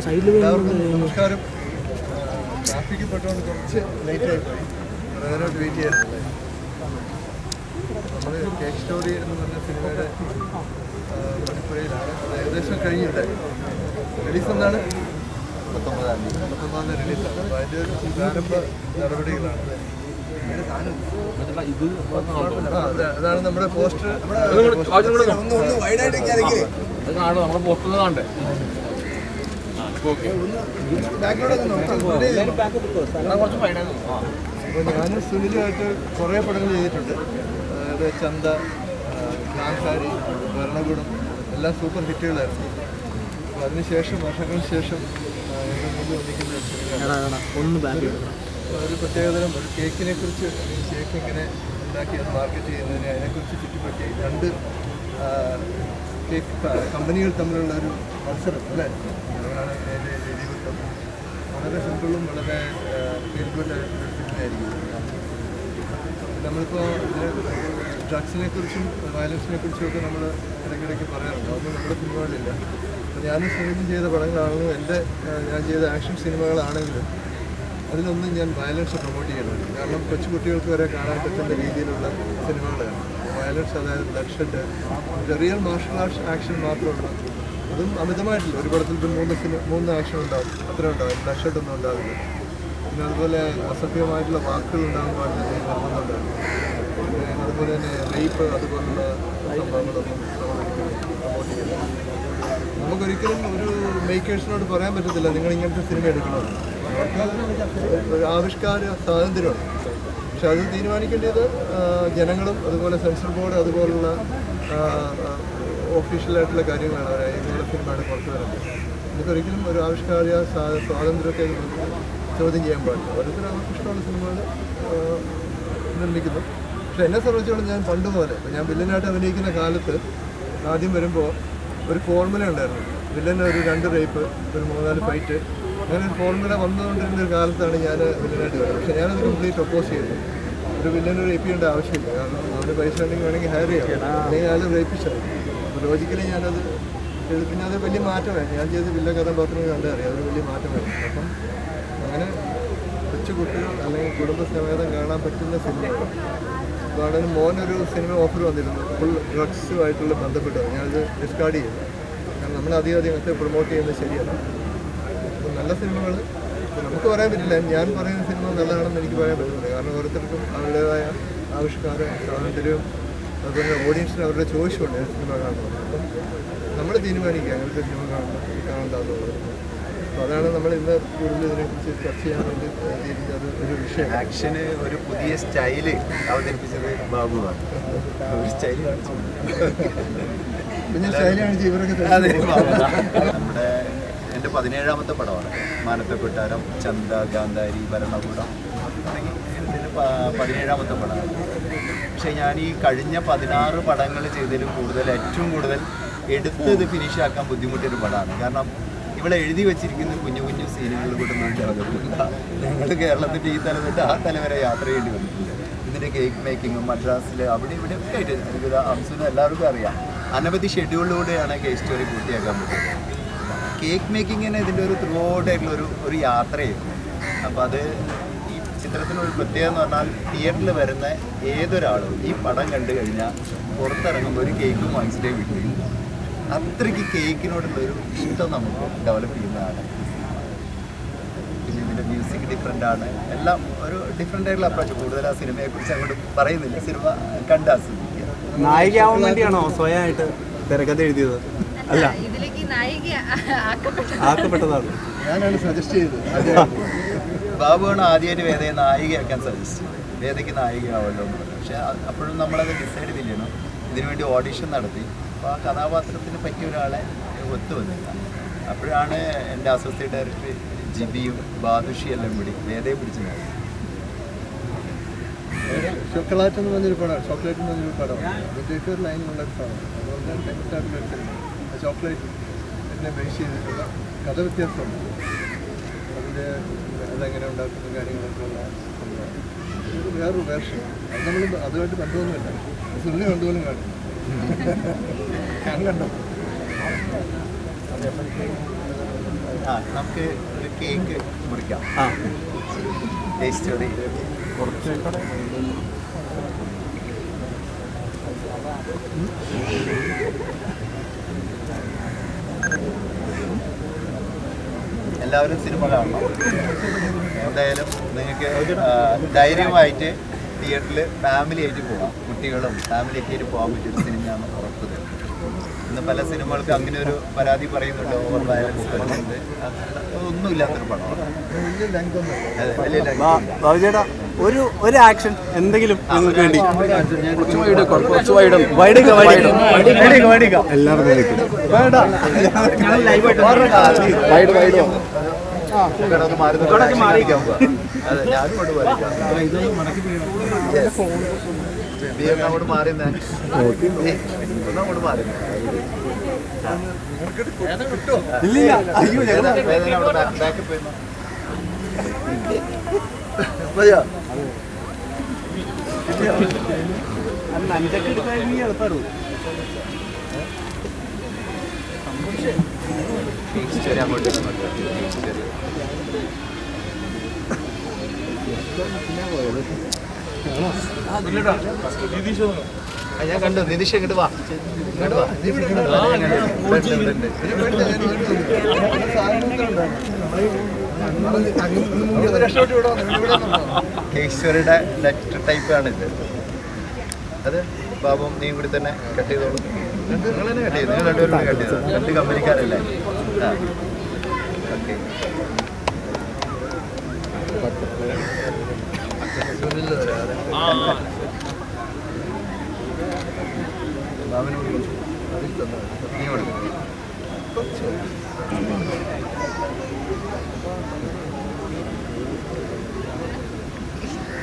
സൈഡിൽ നമസ്കാരം. ട്രാഫിക്കിൽ പെട്ടുകൊണ്ട് കുറച്ച് ലേറ്റ് ആയിപ്പോയി വെയിറ്റ് ചെയ്യാറുണ്ട് നമ്മൾ കേക്ക് സ്റ്റോറി എന്ന് പറഞ്ഞ സിനിമയുടെ ആ, മണിപ്പുരയിലാണ് അത് ഏകദേശം കഴിഞ്ഞിട്ടുണ്ടായി റിലീസ് എന്താണ്? പത്തൊമ്പതാം തീയതി. പത്തൊമ്പതാം തീയതി റിലീസാണ് അപ്പോൾ അതിന്റെ ഒരു പ്രാരംഭ നടപടികളാണ്. ആ, അതെ, അതാണ് നമ്മുടെ പോസ്റ്റർ അപ്പോൾ ഞാനും സുനിലുമായിട്ട് കുറേ പടങ്ങൾ ചെയ്തിട്ടുണ്ട്. അതായത് ചന്ത ഗാന്ധാരി ഭരണകൂടം എല്ലാം സൂപ്പർ ഹിറ്റുകളായിരുന്നു. അപ്പോൾ അതിനുശേഷം വർഷങ്ങൾക്ക് ശേഷം എന്റെ മുന്നിൽ വന്നിരിക്കുന്ന ഒരു സിനിമയാണ് ഒന്ന് ബാക്ക് ഒരു പ്രത്യേകതരം ഒരു കേക്കിനെ കുറിച്ച് കേക്ക് എങ്ങനെ ഉണ്ടാക്കി അത് മാർക്കറ്റ് ചെയ്യുന്നതിനെ അതിനെക്കുറിച്ച് ചുറ്റിപ്പറ്റി രണ്ട് കേക്ക് കമ്പനികൾ തമ്മിലുള്ള ഒരു മത്സരം അല്ലേ? വളരെ സിമ്പിളും വളരെ സിനിമയായിരിക്കും. നമ്മളിപ്പോൾ ഡ്രഗ്സിനെ കുറിച്ചും വയലൻസിനെ കുറിച്ചും ഒക്കെ നമ്മൾ ഇടയ്ക്കിടയ്ക്ക് പറയാറുണ്ട്. അതൊന്നും നമ്മുടെ സിനിമകളിലില്ല. ഞാൻ സിനിമയും ചെയ്ത പടങ്ങളാണെങ്കിലും എന്റെ ഞാൻ ചെയ്ത ആക്ഷൻ സിനിമകളാണെങ്കിലും അതിലൊന്നും ഞാൻ വയലൻസ് പ്രൊമോട്ട് ചെയ്യുന്നുണ്ട് കാരണം കൊച്ചുകുട്ടികൾക്ക് വരെ കാണാൻ പറ്റുന്ന രീതിയിലുള്ള സിനിമകളാണ്. വയലൻസ് അതായത് blood real martial arts action മാത്രമുള്ള അതും അമിതമായിട്ടില്ല. ഒരു പടത്തിൽ ഇപ്പം മൂന്ന് സിനിമ മൂന്ന് ആക്ഷൻ ഉണ്ടാവും. അത്ര ഉണ്ടാവും ബ്ലഡ് ഒന്നും ഉണ്ടാവില്ല. പിന്നെ അതുപോലെ അസഭ്യമായിട്ടുള്ള വാക്കുകൾ ഉണ്ടാകാൻ പാടില്ല നിർബന്ധമുണ്ടാകും പിന്നെ അതുപോലെ തന്നെ റേപ്പ് അതുപോലുള്ള സംഭവങ്ങളൊന്നും നമുക്കൊരിക്കലും ഒരു മേക്കേഴ്സിനോട് പറയാൻ പറ്റത്തില്ല. നിങ്ങൾ ഇങ്ങനത്തെ സിനിമ എടുക്കണം അവർക്ക് ഒരു ആവിഷ്കാര സ്വാതന്ത്ര്യമാണ്. പക്ഷെ അത് തീരുമാനിക്കേണ്ടത് ജനങ്ങളും അതുപോലെ സെൻസർ ബോർഡ് അതുപോലുള്ള ഓഫീഷ്യലായിട്ടുള്ള കാര്യങ്ങളാണ്. അവർ ഇങ്ങനെയുള്ള സിനിമയുടെ പുറത്തു വരുന്നത് ഒരിക്കലും ഒരു ആവിഷ്കാര സ്വാ- സ്വാതന്ത്ര്യത്തെ ചോദ്യം ചെയ്യാൻ പാടില്ല. ഓരോരുത്തരും അവർക്ക് ഇഷ്ടമുള്ള സിനിമകൾ നിർമ്മിക്കുന്നു. പക്ഷേ എന്നെ സംബന്ധിച്ചോളം ഞാൻ പണ്ട് പോലെ ഞാൻ വില്ലനായിട്ട് അഭിനയിക്കുന്ന കാലത്ത് ആദ്യം വരുമ്പോൾ ഒരു ഫോർമുല ഉണ്ടായിരുന്നു. വില്ലന് ഒരു രണ്ട് റേപ്പ് ഒരു മൂന്നാൽ ഫൈറ്റ്. അങ്ങനെ ഒരു ഫോർമുല വന്നുകൊണ്ടിരുന്ന ഒരു കാലത്താണ് ഞാൻ വില്ലനായിട്ട് വരുന്നത്. പക്ഷേ ഞാനത് കംപ്ലീറ്റ് ഒപ്പോസ് ചെയ്തു. ഒരു വില്ലന് റേപ്പ് ചെയ്യേണ്ട ആവശ്യമില്ല. കാരണം അവന് പൈസ ഉണ്ടെങ്കിൽ വേണമെങ്കിൽ ഹയർ ചെയ്യാം. അല്ലെങ്കിൽ അയാൾ റേപ്പിച്ചാൽ അപ്പോൾ ലോജിക്കലി ഞാനത് പിന്നെ അത് വലിയ മാറ്റമായി. ഞാൻ ചെയ്ത് വില്ല കഥ ഡോക്ടറിന് കണ്ടറിയാം. അതൊരു വലിയ മാറ്റമായി. അപ്പം അങ്ങനെ കൊച്ചു കുട്ടികൾ അല്ലെങ്കിൽ കുടുംബസമേതം കാണാൻ പറ്റുന്ന സിനിമ. അതിന് മോനൊരു സിനിമ ഓഫർ വന്നിരുന്നു. ഫുൾ ഡ്രഗ്സുമായിട്ടുള്ള ബന്ധപ്പെട്ടത്. ഞാനത് ഡിസ്കാർഡ് ചെയ്തു. കാരണം നമ്മൾ അധികം ഒക്കെ പ്രൊമോട്ട് ചെയ്യുന്നത് ശരിയല്ല. നല്ല സിനിമകൾ നമുക്ക് പറയാൻ പറ്റില്ല. ഞാൻ പറയുന്ന സിനിമ നല്ലതാണെന്ന് എനിക്ക് പറയാൻ പറ്റുന്നില്ല കാരണം ഓരോരുത്തർക്കും അവരുടേതായ ആവിഷ്കാരം സ്വാതന്ത്ര്യവും അതുപോലെ ഓഡിയൻസിന് അവരുടെ ചോയ്സുണ്ട് സിനിമ കാണുന്നത്. അപ്പം നമ്മൾ തീരുമാനിക്കുക അങ്ങനത്തെ സിനിമ കാണണം കാണണ്ടെന്നുള്ളത്. അപ്പോൾ അതാണ് നമ്മൾ ഇന്ന് കൂടുതൽ ഇതിനെക്കുറിച്ച് ചർച്ച ചെയ്യാൻ വേണ്ടി തീരുന്നത് ഒരു വിഷയം. ആക്ഷന് ഒരു പുതിയ സ്റ്റൈൽ അവതരിപ്പിച്ചത് ബാബുവാണ്. ഒരു പിന്നെ കാണിച്ച്. ഇവരൊക്കെ നമ്മുടെ എന്റെ പതിനേഴാമത്തെ പടമാണ്. മാനത്തെ കൊട്ടാരം ചന്ത ഗാന്ധാരി ഭരണകൂടം. തുടങ്ങി. എന്റെ പ- പതിനേഴാമത്തെ പടമാണ്. പക്ഷേ ഞാൻ ഈ കഴിഞ്ഞ പതിനാറ് പടങ്ങൾ ചെയ്തതിലും കൂടുതൽ ഏറ്റവും കൂടുതൽ എടുത്ത് ഇത് ഫിനിഷ് ആക്കാൻ ബുദ്ധിമുട്ടൊരു പടമാണ്. കാരണം ഇവിടെ എഴുതി വെച്ചിരിക്കുന്ന കുഞ്ഞു കുഞ്ഞു സീനുകൾ കൂടെ ഞങ്ങൾ കേരളത്തിന്റെ ഈ തല തൊട്ട് ആ തല വരെ യാത്ര ചെയ്യേണ്ടി വന്നിട്ടുണ്ട്. ഇതിന്റെ കേക്ക് മേക്കിങ്ങും മദ്രാസിൽ അവിടെ ഇവിടെ ഒക്കെ ആയിട്ട് അംസുനും എല്ലാവർക്കും അറിയാം. അനവധി ഷെഡ്യൂളിലൂടെയാണ് കേക്ക് സ്റ്റോറി പൂർത്തിയാക്കാൻ പറ്റുന്നത്. കേക്ക് മേക്കിങ്ങിന് ഇതിന്റെ ഒരു ത്രൂ ഔട്ട് ആയിട്ടുള്ള ഒരു ഒരു യാത്രയായിരുന്നു അപ്പോൾ അത് ഈ ചിത്രത്തിനൊരു പ്രത്യേകത എന്ന് പറഞ്ഞാൽ തിയേറ്ററിൽ വരുന്ന ഏതൊരാളും ഈ പടം കണ്ടു കഴിഞ്ഞാൽ പുറത്തിറങ്ങുമ്പോൾ ഒരു കേക്കും വാങ്ങിച്ചിട്ടേ കിട്ടുകയുള്ളൂ അത്രയ്ക്ക് കേക്കിനോടുള്ള ഒരു ഇഷ്ടം നമുക്ക് ഡെവലപ്പ് ചെയ്യുന്നതാണ്. പിന്നെ ഇതിന്റെ മ്യൂസിക് ഡിഫറെന്റ് ആണ്. എല്ലാം ഒരു ഡിഫറെന്റ് ആയിട്ടുള്ള അപ്രോച്ച് കൂടുതൽ ആ സിനിമയെക്കുറിച്ച് അങ്ങോട്ട് പറയുന്നില്ല. സിനിമ കണ്ട് ആസ്വദിക്കുക. നായികയാവാൻ വേണ്ടിയാണോ സ്വയമായിട്ട് തിരക്കഥ എഴുതിയത്? അല്ല. ഇതിലേക്ക് നായിക ആക്കപ്പെട്ടതാണ്. ഞാനാണ് സജസ്റ്റ് ചെയ്തത്. ബാബുവാണ് ആദ്യമായിട്ട് വേദയെ നായികയാക്കാൻ സജസ്റ്റ് ചെയ്തത്. വേദയ്ക്ക് നായികയാവല്ലോ പക്ഷെ പക്ഷേ അപ്പോഴും നമ്മളത് ഡിസൈഡ് ചെയ്യണം ഇതിനുവേണ്ടി ഓഡിഷൻ നടത്തി. അപ്പോൾ ആ കഥാപാത്രത്തിന് പറ്റിയ ഒരാളെ ഒത്തു വന്നില്ല അപ്പോഴാണ് എന്റെ അസോസിയേറ്റ് ഡയറക്ടർ ജിബിയും ബാദുഷി എല്ലാം കൂടി വേദയെ പിടിച്ചു ചോക്ലേറ്റ് എന്ന് പറഞ്ഞൊരു പടം ചോക്ലേറ്റ് എന്ന് പറഞ്ഞൊരു പടം. അതിന്റെയൊക്കെ ഒരു ലൈൻ ഉള്ള പടം. സിനിമ ആ ചോക്ലേറ്റ് എന്നെ ബേസ് ചെയ്തിട്ടുള്ള കഥ വ്യത്യാസമുണ്ട്. അതിന്റെ അതെങ്ങനെ ഉണ്ടാക്കുന്ന കാര്യങ്ങളൊക്കെ ഉള്ള വേറൊരു വേർഷൻ. അത് നമ്മൾ അതുമായിട്ട് ബന്ധമൊന്നുമില്ല. സുള്ളി കണ്ടുപോലും കാണും ഞാൻ കണ്ടു ആ നമുക്ക് ഒരു കേക്ക് മുറിക്കാം. ആ. ടേസ്റ്റോടെ എല്ലാവരും സിനിമ കാണണം. എന്തായാലും നിങ്ങൾക്ക് ധൈര്യമായിട്ട് തിയേറ്ററിൽ ഫാമിലി ആയിട്ട് പോകാം കുട്ടികളും ഫാമിലി ഒക്കെ ആയിട്ട് പോകാൻ പറ്റിയൊരു സിനിമയാണ് ഉറപ്പ് തരുന്നത് ഇന്ന് പല സിനിമകൾക്ക് അങ്ങനെ ഒരു പരാതി പറയുന്നുണ്ട് ഓവർ വയലൻസ് വരുന്നുണ്ട്. ഒന്നുമില്ലാത്തൊരു പടമാണ്. ഒരു ഒരു ആക്ഷൻ എന്തെങ്കിലും നിങ്ങൾക്ക് വേണ്ടി. എല്ലാവരും മാറി ഞാനും കൊണ്ട് അങ്ങോട്ട് മാറിയെന്നേ? അങ്ങോട്ട് മാറി ഇല്ലില്ല. അയ്യോ ഞങ്ങൾ വേദന അവിടെ ബാക്കപ്പ് ചെയ്യുന്നു മതിയോ? അഞ്ചൊക്കെ എടുക്കാൻ എളുപ്പമായിരുന്നു ശരി അങ്ങോട്ട് അങ്ങോട്ട്. ഞാൻ കണ്ടു നിതീഷ് ഇങ്ങോട്ട്. കേശ്വരുടെ ലെറ്റർ ടൈപ്പ് ആണ് ഇത്. അത് പാപം നീ ഇവിടെ തന്നെ കട്ട് ചെയ്തോളൂ. നിങ്ങൾ തന്നെ കട്ട് ചെയ്തു നിങ്ങൾ രണ്ടുപേരും കട്ട് ചെയ്തു രണ്ട് കമ്പനിക്കാരല്ലേ? ആ ഓക്കെ ബാബുന് കൊടുക്കും. നീ കൊടുക്കും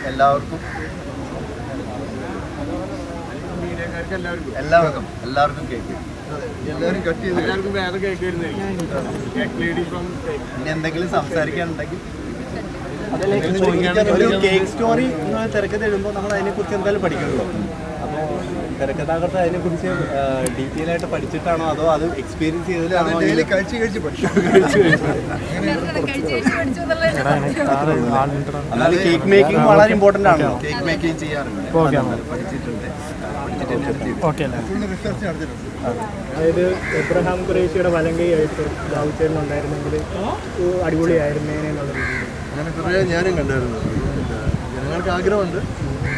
എല്ലാവർക്കും എല്ലാവർക്കും എല്ലാവർക്കും കേക്ക്. എല്ലാവരും കട്ട് ചെയ്ത് ഇനി എന്തെങ്കിലും സംസാരിക്കാനുണ്ടെങ്കിൽ ഒരു കേക്ക് സ്റ്റോറി നിങ്ങൾ തിരക്കഥ എഴുതുമ്പോൾ നമ്മൾ അതിനെക്കുറിച്ച് എന്തായാലും പഠിക്കണമല്ലോ അപ്പോൾ തിരക്കഥാകൃത്ത് അതിനെക്കുറിച്ച് ഡീറ്റെയിൽ ആയിട്ട് പഠിച്ചിട്ടാണോ അതോ അത് എക്സ്പീരിയൻസ് ചെയ്തതിലാണോ ഡെയിലി കഴിച്ച് കഴിച്ച് പഠിച്ചു. കഴിച്ച് കഴിച്ച് പഠിച്ചു എന്നുള്ളത് അതായത് കേക്ക് മേക്കിംഗ് വളരെ ഇമ്പോർട്ടന്റ് ആണ് കേക്ക് മേക്കിംഗ് ചെയ്യാറുണ്ട് പഠിച്ചിട്ടുണ്ട്. അതായത് എബ്രഹാം ഖുറേഷിയുടെ വലങ്കയായിട്ട് ദൗത്യം ഉണ്ടായിരുന്നെങ്കിൽ അടിപൊളിയായിരുന്നേനെ എന്നുള്ള രീതിയിൽ. അങ്ങനെ കുറേ ഞാനും കണ്ടായിരുന്നു. ജനങ്ങൾക്ക് ആഗ്രഹമുണ്ട്.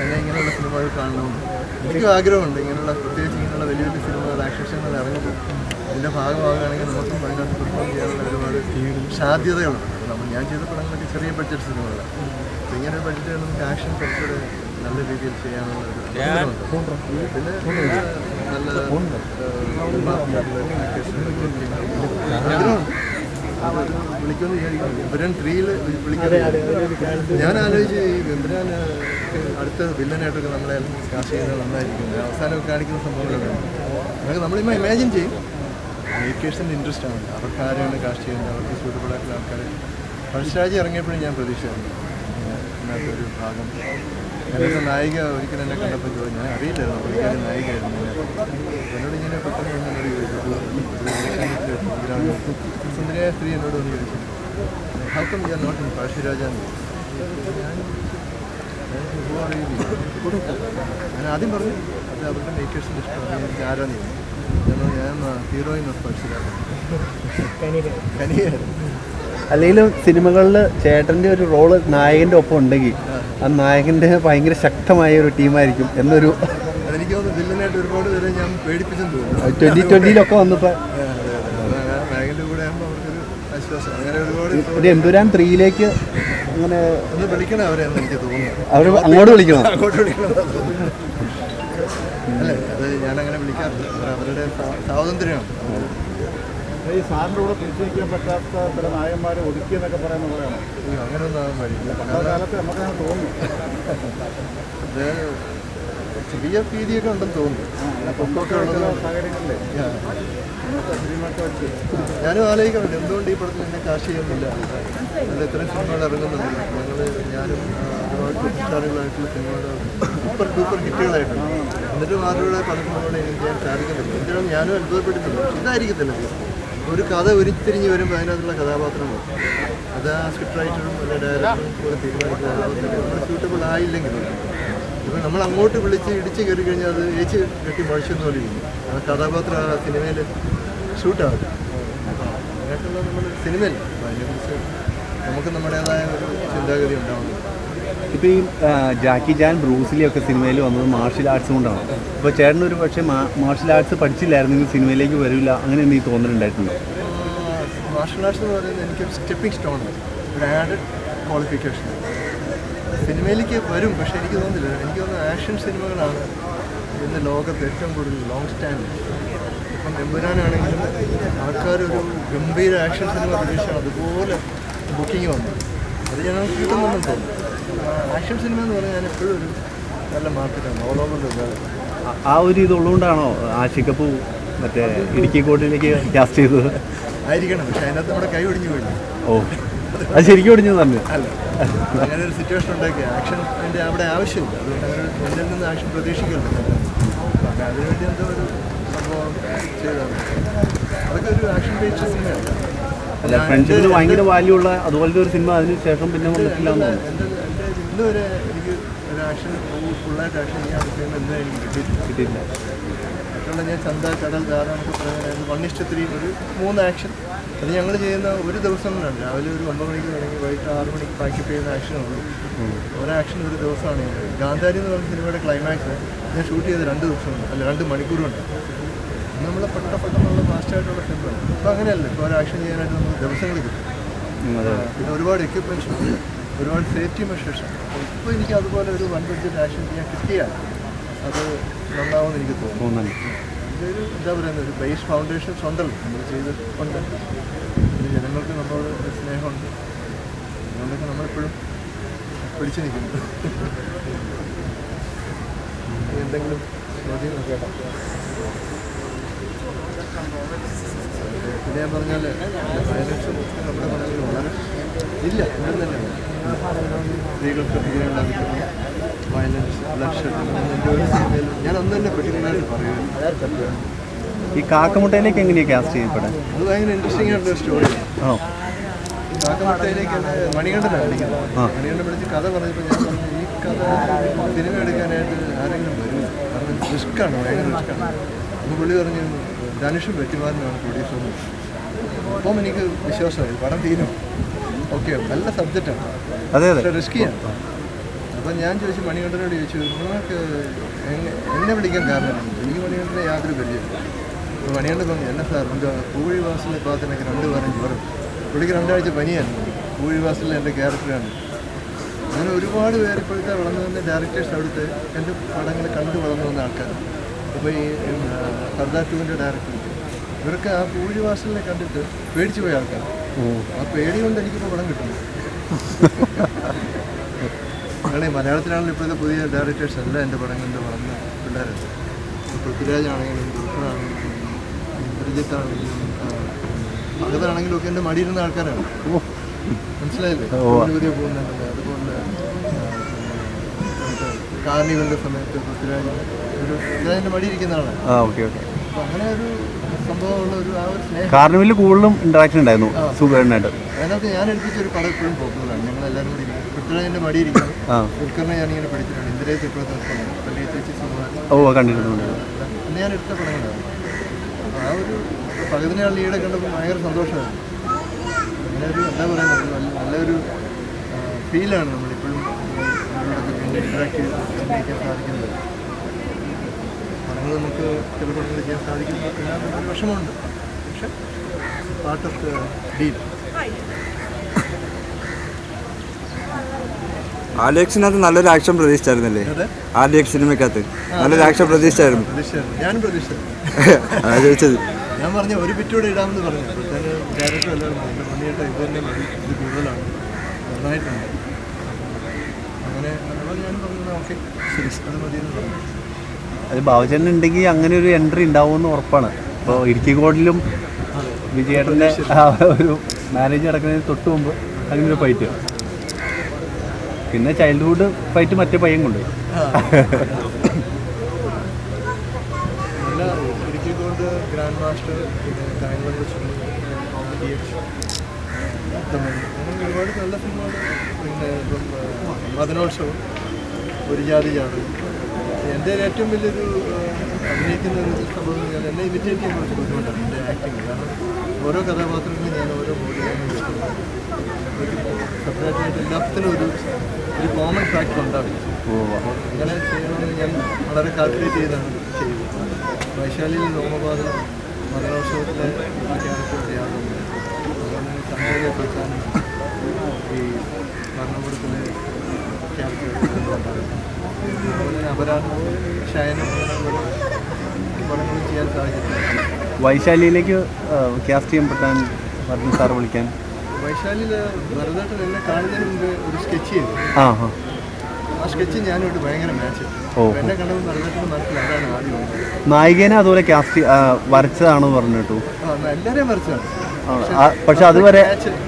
എന്നെ ഇങ്ങനെയുള്ള സിനിമകൾ കാണണമെന്ന് എനിക്കും ആഗ്രഹമുണ്ട്. ഇങ്ങനെയുള്ള പ്രത്യേകിച്ച് ഇങ്ങനെയുള്ള വലിയ വലിയ സിനിമകൾ ആക്ഷൻ സിനിമകൾ ഇതിന്റെ ഭാഗമാകുകയാണെങ്കിൽ നമുക്കും അതിനകത്ത് പെർഫോം ചെയ്യാനുള്ള ഒരുപാട് സാധ്യതകളുണ്ട്. നമ്മൾ ഞാൻ ചെയ്ത പടങ്ങളൊക്കെ ചെറിയ ബഡ്ജറ്റ് സിനിമകളാണ്. അപ്പോൾ ഇങ്ങനെ ഒരു ബഡ്ജറ്റ് നമുക്ക് ആക്ഷൻ കുറച്ചുകൂടെ നല്ല രീതിയിൽ ചെയ്യാനുള്ള ഒരു. പിന്നെ നല്ല ആഗ്രഹമുണ്ട്. ഞാൻ ആലോചിച്ച് ഈ വെമ്പുരാൻ അടുത്ത വില്ലനായിട്ടൊക്കെ നമ്മളെ കാസ്റ്റ് ചെയ്യുന്നത് നന്നായിരിക്കും അവസാനം കാണിക്കുന്ന സംഭവങ്ങളൊക്കെ അതൊക്കെ നമ്മളിപ്പോൾ ഇമാജിൻ ചെയ്യും മേക്കേഴ്സിന്റെ ഇൻട്രസ്റ്റ് ആണ് അവർക്ക് ആരെയാണ് കാസ്റ്റ് ചെയ്യുന്നത് അവർക്ക് സൂട്ടബിൾ ആയിട്ടുള്ള ആൾക്കാരെ പഴശ്ശിരാജ് ഇറങ്ങിയപ്പോഴും ഞാൻ പ്രതീക്ഷയായിരുന്നു ഇതിനകത്തൊരു ഭാഗം. ഞാനൊരു നായിക ഒരിക്കലും എന്നെ കണ്ടപ്പോൾ ചോദിച്ചു ഞാൻ അറിയില്ലായിരുന്നു പുള്ളിക്കാരി നായികയായിരുന്നു. എന്നോട് ഇങ്ങനെ പെട്ടെന്ന് എന്നോട് ചോദിച്ചു സുന്ദരിയായ സ്ത്രീ എന്നോട് ഒന്ന് ചോദിച്ചു how come you are not in പഴശ്ശിരാജാന്ന് ഞാൻ പഴശ്ശിരാജ? ഞാൻ ആദ്യം പറഞ്ഞു അത് അവരുടെ മേക്കേഴ്സിന്റെ ഇഷ്ടമാണ് എനിക്ക് ആരാന്ന് ഞാൻ ഞാൻ ഹീറോയിൻ ഓഫ് പഴശ്ശിരാജ കനിയായിരുന്നു അല്ലെങ്കിലും സിനിമകളിൽ ചേട്ടന്റെ ഒരു റോൾ നായകന്റെ ഒപ്പം ഉണ്ടെങ്കിൽ ആ നായകന്റെ ഭയങ്കര ശക്തമായ ഒരു ടീമായിരിക്കും എന്നൊരു എനിക്ക് തോന്നുന്നു വില്ലനായിട്ട് ഒരുപാട് പേരെ ഞാൻ പേടിപ്പിച്ചെന്ന് തോന്നുന്നു. ട്വന്റി ട്വന്റിയിലൊക്കെ വന്നപ്പോൾ ഒരു എന്തുരാൻ ത്രീയിലേക്ക് അങ്ങനെ വിളിക്കണം അവരെ എനിക്ക് തോന്നുന്നു. അവർ അങ്ങോട്ട് വിളിക്കണം. അങ്ങോട്ട് വിളിക്കണം. അല്ലേ അത് ഞാനങ്ങനെ വിളിക്കാറില്ല. അവരുടെ സ്വാ- സ്വാതന്ത്ര്യമാണ്. ഈ സാറിന്റെ കൂടെ പിടിച്ചിരിക്കാൻ പറ്റാത്ത ചില നായന്മാരെ ഒതുക്കിയെന്നൊക്കെ പറയുന്ന പോലെയാണ്. അയ്യോ, അങ്ങനെയൊന്നും ആകാൻ വഴിയില്ല കാരണം കാലത്ത് നമുക്കങ്ങനെ തോന്നുന്നു ചെറിയ ഭീതിയൊക്കെ ഉണ്ടെന്ന് തോന്നുന്നു. സാഹചര്യങ്ങളിലേ. ഞാനും ആലോചിക്കാറുണ്ട് എന്തുകൊണ്ട് ഈ പടത്തിൽ എന്നെ കാശ് ചെയ്യുന്നില്ല? അത് എത്രയും സിനിമകൾ ഇറങ്ങുന്നുണ്ട്. ഞങ്ങൾ ഞാനും ഒരുപാട് സൂപ്പർ സ്റ്റാറുകളായിട്ടുള്ള സിനിമകൾ സൂപ്പർ ഡൂപ്പർ ഹിറ്റുകളായിട്ടുണ്ട്. എന്നിട്ടും ആരുടെ പടത്തിനോട് എനിക്ക് ചെയ്യാൻ സാധിക്കുന്നുള്ളൂ എന്തിനാണ് ഞാനും അത്ഭുതപ്പെട്ടിട്ടുണ്ട് ഇതായിരിക്കത്തില്ല. ഒരു കഥ ഉരുത്തിരിഞ്ഞ് വരുമ്പോൾ അതിനകത്തുള്ള കഥാപാത്രങ്ങൾ അത് ആ സ്ക്രിപ്റ്റ് റൈറ്ററും അല്ലെ ഡയറക്ടറും കൂടെ തീരുമാനിക്കുന്നത് നമ്മൾ സ്യൂട്ടബിൾ ആയില്ലെങ്കിൽ ഇപ്പം നമ്മൾ അങ്ങോട്ട് വിളിച്ച് ഇടിച്ച് കയറി കഴിഞ്ഞാൽ അത് ഏച്ച് കെട്ടി മുഴച്ചെന്ന് പോലെ ഇരിക്കും. ആ കഥാപാത്രം ആ സിനിമയിൽ ഷൂട്ടാകും അങ്ങനെയൊക്കെയുള്ള നമ്മൾ സിനിമയിൽ അപ്പോൾ അതിനെക്കുറിച്ച് നമുക്ക് നമ്മുടേതായ ഒരു ചിന്താഗതി ഉണ്ടാവണം. ഇപ്പൊ ഈ ജാക്കി ജാൻ ബ്രൂസിലി ഒക്കെ സിനിമയിൽ വന്നത് മാർഷൽ ആർട്സ് കൊണ്ടാണ്. അപ്പോൾ ചേട്ടൻ ഒരു പക്ഷേ മാർഷൽ ആർട്സ് പഠിച്ചില്ലായിരുന്നെങ്കിൽ സിനിമയിലേക്ക് വരില്ല അങ്ങനെ എന്തെങ്കിലും തോന്നലുണ്ടായിട്ടുണ്ടോ? മാർഷൽ ആർട്സ് എന്ന് പറയുന്നത് എനിക്കൊരു സ്റ്റെപ്പിംഗ് സ്റ്റോൺ ഒരു ആഡഡ് ക്വാളിഫിക്കേഷൻ സിനിമയിലേക്ക് വരും പക്ഷേ എനിക്ക് തോന്നുന്നില്ല. എനിക്ക് തോന്നുന്നു ആക്ഷൻ സിനിമകളാണ് ഇന്ന് ലോകത്ത് ഏറ്റവും കൂടുതൽ ലോങ് സ്റ്റാൻഡ് ഇപ്പം എമ്പുരാനാണെങ്കിലും ആൾക്കാർ ഒരു ഗംഭീര ആക്ഷൻ സിനിമ പ്രതീക്ഷയാണ്. അതുപോലെ ബുക്കിംഗ് വന്നു. അത് ഞങ്ങൾക്ക് കിട്ടുന്നുണ്ടെന്ന് തോന്നുന്നു ആക്ഷൻ സിനിമ എന്ന് പറഞ്ഞാൽ ഞാൻ എപ്പോഴും ഒരു നല്ല മാർക്കറ്റാണ് ഓൾ ഓവർ ആ- ഒരു ഇതുള്ളതുകൊണ്ടാണോ ആഷിക്കപ്പു മറ്റേ ഇടുക്കി കോട്ടിലേക്ക് കാസ്റ്റ് ചെയ്തത്? ആയിരിക്കണം. പക്ഷേ അതിനകത്ത് നമ്മുടെ കൈ ഒടിഞ്ഞു പോയില്ല. ഓ. അത് ശരിക്കും ഒടിഞ്ഞു തന്നെ. അല്ല. അങ്ങനെ ഒരു സിറ്റുവേഷൻ ഉണ്ടാക്കി ആക്ഷൻ അതിന്റെ അവിടെ ആവശ്യമില്ല. അതുകൊണ്ട് അങ്ങനെ എന്നിൽ നിന്ന് ആക്ഷൻ പ്രതീക്ഷിക്കരുത്. അപ്പം അതിനുവേണ്ടി എന്തോ ഒരു സംഭവം ചെയ്താണ് അതൊക്കെ ഒരു ആക്ഷൻ ബേസ്ഡ് സിനിമയാണ് അല്ല ഫ്രണ്ട്ഷിപ്പിന് ഭയങ്കര വാല്യൂ ഉള്ള അതുപോലത്തെ ഒരു സിനിമ അതിന് ശേഷം പിന്നെ വന്നിട്ടില്ല എനിക്ക് ഒരു ആക്ഷൻ ഫുള്ളായിട്ട് ആക്ഷൻ ചെയ്യാൻ പറ്റുന്ന ഇന്ന് എനിക്ക് കിട്ടിയിട്ടില്ല. കിട്ടിയില്ല മറ്റുള്ള ഞാൻ ചന്ത കടൽ ധാര എന്നൊക്കെ പറയുന്നത് വൺ ഇഷ്ട ഒരു മൂന്ന് ആക്ഷൻ അത് ഞങ്ങൾ ചെയ്യുന്ന ഒരു ദിവസം കൊണ്ടാണ് രാവിലെ ഒരു ഒമ്പത് മണിക്ക് തുടങ്ങി വൈകിട്ട് ആറ് മണിക്ക് പാക്കപ്പ് ചെയ്യുന്ന ആക്ഷൻ ഉള്ളൂ. ഒരു ആക്ഷൻ ഒരു ദിവസമാണ് ഗാന്ധാരി എന്ന് പറഞ്ഞ സിനിമയുടെ ക്ലൈമാക്സ് ഞാൻ ഷൂട്ട് ചെയ്ത് രണ്ട് ദിവസമുണ്ട്. അല്ല രണ്ട് മണിക്കൂറുണ്ട്. നമ്മൾ പെട്ട പെട്ടെന്നുള്ള ഫാസ്റ്റായിട്ടുള്ള ടെമ്പറാണ് ഇപ്പോൾ അങ്ങനെയല്ല ഇപ്പോൾ ഒരു ആക്ഷൻ ചെയ്യാനായിട്ട് നമുക്ക് ദിവസങ്ങൾ കിട്ടും. പിന്നെ ഒരുപാട് എക്യുപ്മെന്റ്സ് ഉണ്ട്. ഒരുപാട് സേഫ്റ്റി മെഷേഴ്സ് ഇപ്പോൾ എനിക്ക് അതുപോലെ ഒരു വൺ ബഡ്ജറ്റ് ആക്ഷൻ ചെയ്യാൻ കിട്ടിയാൽ അത് നന്നാവുമെന്ന് എനിക്ക് തോന്നുന്നു. ഇതൊരു എന്താ പറയുന്നത്? ഒരു ബേസ് ഫൗണ്ടേഷൻസ് ഉണ്ടല്ലോ നമ്മൾ ചെയ്തിട്ടുണ്ട് പിന്നെ ജനങ്ങൾക്ക് നമ്മളോട് സ്നേഹമുണ്ട്. അതുകൊണ്ടൊക്കെ നമ്മളെപ്പോഴും പിടിച്ചു നിൽക്കുന്നു. എന്തെങ്കിലും ചോദ്യം കേട്ടോ പിന്നെ ഞാൻ പറഞ്ഞാൽ വയലൻസും നമ്മുടെ മനസ്സിൽ വളരെ ഇല്ല ഇവിടെ തന്നെ സ്ത്രീകൾക്ക് തീരെ അതിക്രമം വയലൻസ് ബ്ലഡ് ഞാൻ അന്ന് തന്നെ പെട്ടിട്ടുണ്ടായിട്ട് പറയുന്നത് ഈ കാക്കമുട്ടയിലേക്ക് എങ്ങനെയാണ് കാസ്റ്റ് ചെയ്യപ്പെടാൻ അത് ഭയങ്കര ഇൻട്രസ്റ്റിംഗ് ആയിട്ടുള്ള സ്റ്റോറിയാണ് ഓ കാക്കമുട്ടയിലേക്ക് മണികണ്ഠനാണ് വിളിക്കുന്നത് മണികണ്ഠൻ വിളിച്ച് കഥ പറഞ്ഞപ്പോൾ ഞാൻ പറഞ്ഞു ഈ കഥ സിനിമ എടുക്കാനായിട്ട് ആരെങ്കിലും വരും കാരണം റിസ്ക്കാണ് ഭയങ്കര റിസ്ക്കാണ്. അപ്പോൾ പുള്ളി പറഞ്ഞു ധനുഷും വെറ്റിമാരനുമാണ് പ്രൊഡ്യൂസർ അപ്പം എനിക്ക് വിശ്വാസമായി. പടം തീരും. ഓക്കെ നല്ല സബ്ജക്റ്റാണ് അതെ അതെ. റിസ്കിയാണ് അപ്പം ഞാൻ ചോദിച്ചു മണികണ്ഠനോട് ചോദിച്ചു നിങ്ങൾക്ക് എന്നെ വിളിക്കാൻ കാരണം എനിക്ക് മണികണ്ഠനെ യാതൊരു പരിചയമില്ല അപ്പോൾ മണികണ്ഠൻ പറഞ്ഞു എന്നെ സാർ എന്റെ പൂഴി വാസിലെ പാത്തിനൊക്കെ രണ്ട് പേരും ജ്വരം പുള്ളിക്ക് രണ്ടാഴ്ച പനിയായിരുന്നു പൂഴി വാസിലെ എന്റെ ക്യാരക്ടറാണ്. അങ്ങനെ ഒരുപാട് പേര് ഇപ്പോഴത്തെ വളർന്നു വന്ന ഡയറക്ടേഴ്സ് അവിടുത്തെ എന്റെ പടങ്ങൾ കണ്ടു വളർന്നു വന്ന ആൾക്കാർ അപ്പോൾ ഈ സർദാർ ടൂവിന്റെ ഡയറക്ടർ ഇവരൊക്കെ ആ പൂഴി വാസലിനെ കണ്ടിട്ട് പേടിച്ചു പോയ ആൾക്കാർ ആ പേടി കൊണ്ട് എനിക്കിപ്പോൾ പടം കിട്ടുന്നു. ഞങ്ങളെ മലയാളത്തിലാണല്ലോ ഇപ്പോഴത്തെ പുതിയ ഡയറക്ടേഴ്സ് എല്ലാം എന്റെ പടം കണ്ട് വളർന്ന പിള്ളേരുണ്ട് പൃഥ്വിരാജാണെങ്കിലും പൃഥ്വിരാജ് പ്രജിത്താണെങ്കിലും ഭഗതാണെങ്കിലും ഒക്കെ എന്റെ മടിയിരുന്ന ആൾക്കാരാണ്. മനസ്സിലായില്ലേ? പുതിയ പോകുന്നുണ്ട് അതുപോലെ കാർണിവലിന്റെ സമയത്ത് പൃഥ്വിരാജ് ആ ഓക്കെ ഓക്കെ. കൂടുതലും ഇന്ററാക്ഷൻ ഉണ്ടായിരുന്നു സുഖമായിട്ട് അതിനകത്ത് ഞാൻ എടുപ്പിച്ചൊരു പടം ഇപ്പോഴും പോപ്പുലറാണ് ഞങ്ങൾ എല്ലാവരും കൂടി പൃഥ്വിരാജിന്റെ മടിയിരിക്കുന്നു. ആ. ഞാൻ ഞാനിങ്ങനെ പഠിച്ചിട്ടുണ്ട് ഇന്ദിരയെ ഓ കണ്ടിട്ടുണ്ട്. അന്ന് ഞാൻ എടുത്ത പടങ്ങളാണ്. ആ ഒരു പകുതിനാൾ ഈടെ കണ്ടപ്പോൾ ഭയങ്കര സന്തോഷമായിരുന്നു അങ്ങനെ ഒരു എന്താ പറയുക നല്ലൊരു ഫീലാണ് നമ്മളിപ്പോഴും ഇൻട്രാക്ട് ചെയ്ത് സാധിക്കുന്നത്. പടങ്ങൾ നമുക്ക് ചിലപ്പോൾ ചെയ്യാൻ സാധിക്കും ഒരു വിഷമമുണ്ട്. പക്ഷെ പാർട്ട് ഓഫ് ഡീൽ ആലേക്സിനകത്ത് നല്ലൊരു ആക്ഷൻ പ്രതീക്ഷിച്ചായിരുന്നല്ലേ? ആലേക്സ് സിനിമയ്ക്കകത്ത് സിനിമക്കകത്ത് നല്ലൊരു ആക്ഷൻ പ്രതീക്ഷിച്ചായിരുന്നു. ഞാനും പ്രതീക്ഷിച്ചത് ഞാൻ പറഞ്ഞ ഒരു ബിറ്റൂടെ ഇടാമെന്ന് പറഞ്ഞു. ഡയറക്ടർ എല്ലാവരും പറഞ്ഞു, എന്റെ ഇത് തന്നെ മതി. ഇത് കൂടുതലാണ്. നന്നായിട്ടുണ്ട്. അങ്ങനെ ഞാൻ പറഞ്ഞു ഓക്കെ. അത് മതി എന്ന് പറഞ്ഞു. അത് ബാബുചേട്ടൻ ഉണ്ടെങ്കിൽ അങ്ങനെ ഒരു എൻട്രി ഉണ്ടാവുമെന്ന് ഉറപ്പാണ് അപ്പോൾ ഇടുക്കി കോഡിലും വിജയേട്ടന്റെ ഒരു മാനേജ് നടക്കുന്നതിന് തൊട്ട് മുമ്പ് അങ്ങനെ ഒരു ഫൈറ്റ് പിന്നെ ചൈൽഡ്ഹുഡ് ഫൈറ്റ് മറ്റേ പയ്യൻ കൊണ്ട് ഗ്രാൻഡ് മാസ്റ്റർ ഒരുപാട് നല്ല സിനിമകൾ പിന്നെ മദനോത്സവം ഒരു ജാതി ജാതി എന്റെ ഏറ്റവും വലിയൊരു അഭിനയിക്കുന്ന ഒരു സംഭവം എന്ന് പറഞ്ഞാൽ എന്നെ ഇമിറ്റേറ്റ് ചെയ്യാൻ കുറച്ച് ബുദ്ധിമുട്ടാണ് എന്റെ ആക്ടിങ്. കാരണം ഓരോ കഥാപാത്രങ്ങളും ഞാൻ ഓരോ ബോഡിയാണ് സെപ്പറേറ്റായിട്ട് എല്ലാത്തിനും ഒരു ഒരു കോമൺ ഫാക്ടർ ഉണ്ടാവില്ല. അപ്പോൾ അങ്ങനെ ചെയ്യണമെന്ന് ഞാൻ വളരെ കാൽക്കുലേറ്റ് ചെയ്താണ് ചെയ്തത് വൈശാലിയിൽ നോമപാതം മകരോത്സവത്തിലെ ക്യാരക്ടർ ചെയ്യാറുണ്ട്. അതുപോലെ ചന്ദ്രനെ കുറിച്ചാണ് ഈ ഭരണകൂടത്തിലെ ക്യാരക്ടർ തന്നെ ശയനം പടങ്ങളും ചെയ്യാൻ സാധിച്ചിട്ടുണ്ട് വൈശാലിയിലേക്ക് ക്യാസ്റ്റ് ചെയ്യപ്പെട്ടാൻ പറഞ്ഞു സാർ വിളിക്കാൻ. വൈശാലിയിൽ ഭരതേട്ടൻ എന്നെ കാണുന്നതിന് മുമ്പ് ഒരു സ്കെച്ച് ചെയ്തു. ആ ആ. ആ സ്കെച്ച് ഞാനുമായിട്ട് ഭയങ്കര മാച്ച്. എന്നെ കണ്ടപ്പോൾ ഭരതേട്ടന്റെ മനസ്സിൽ അതാണ് ആദ്യം നായികേനെ അതുപോലെ ക്യാസ്റ്റ് വരച്ചതാണെന്ന് പറഞ്ഞു കേട്ടു. എല്ലാവരെയും ആ, പക്ഷെ അതുവരെ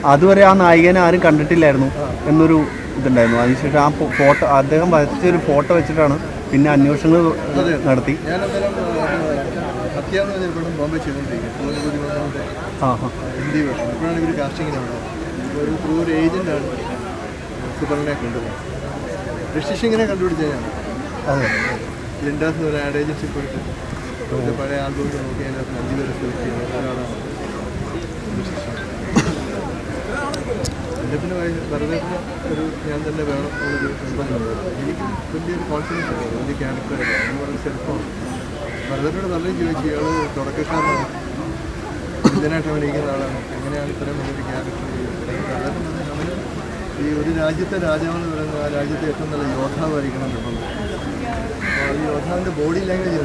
അതുവരെ ആ നായികനെ ആരും കണ്ടിട്ടില്ലായിരുന്നു എന്നൊരു ഇതുണ്ടായിരുന്നു. അതിനുശേഷം ആ ഫോട്ടോ അദ്ദേഹം വരച്ചൊരു ഫോട്ടോ വെച്ചിട്ടാണ് പിന്നെ അന്വേഷണങ്ങൾ നടത്തി. ഒരു ത്രൂ ഒരു ഏജന്റാണ് സുബറിനെ കൊണ്ടുപോകുന്നത് ഋഷിഷിങ്ങിനെ കണ്ടുപിടിച്ച ഞാൻ? അതെ. ലിൻഡാസ് ആഡ് ഏജൻസി പോയിട്ട് പഴയ ആൽബം നോക്കി അതിനകത്ത് അഞ്ച് പേരെ സെലക്ട് ഒരാളാണ് പിന്നെ വെറുതെ ഒരു ഞാൻ തന്നെ വേണം എന്നൊരു നിർബന്ധമുണ്ട് എനിക്ക് വലിയൊരു കോൺഫിഡൻസ് ഉണ്ട് വലിയ ക്യാരക്ടർ എന്ന് പറഞ്ഞ സെൽഫാണ് ഭരതനോട് പലരും ചോദിച്ചു ഇയാൾ തുടക്കക്കാരനാണ്. ഇതിനായിട്ട് അഭിനയിക്കുന്ന ആളാണ്. എങ്ങനെയാണ് ഇത്രയും വലിയൊരു ക്യാരക്ടർ അവന് ഈ ഒരു രാജ്യത്തെ രാജാവെന്ന് പറയുന്നത് ആ രാജ്യത്തെ ഏറ്റവും നല്ല യോദ്ധാവായിരിക്കണം അപ്പോൾ ഈ യോദ്ധാവിന്റെ ബോഡി ലാംഗ്വേജ്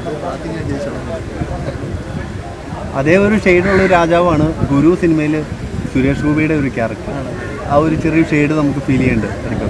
അത് ബാക്കി ഞാൻ അതേ ഒരു ഷെയ്ഡുള്ള രാജാവാണ് ഗുരു സിനിമയിൽ സുരേഷ് ഗോപിയുടെ ഒരു ക്യാരക്ടറാണ് ആ ഒരു ചെറിയ ഷെയ്ഡ് നമുക്ക് ഫീൽ ചെയ്യുന്നുണ്ട്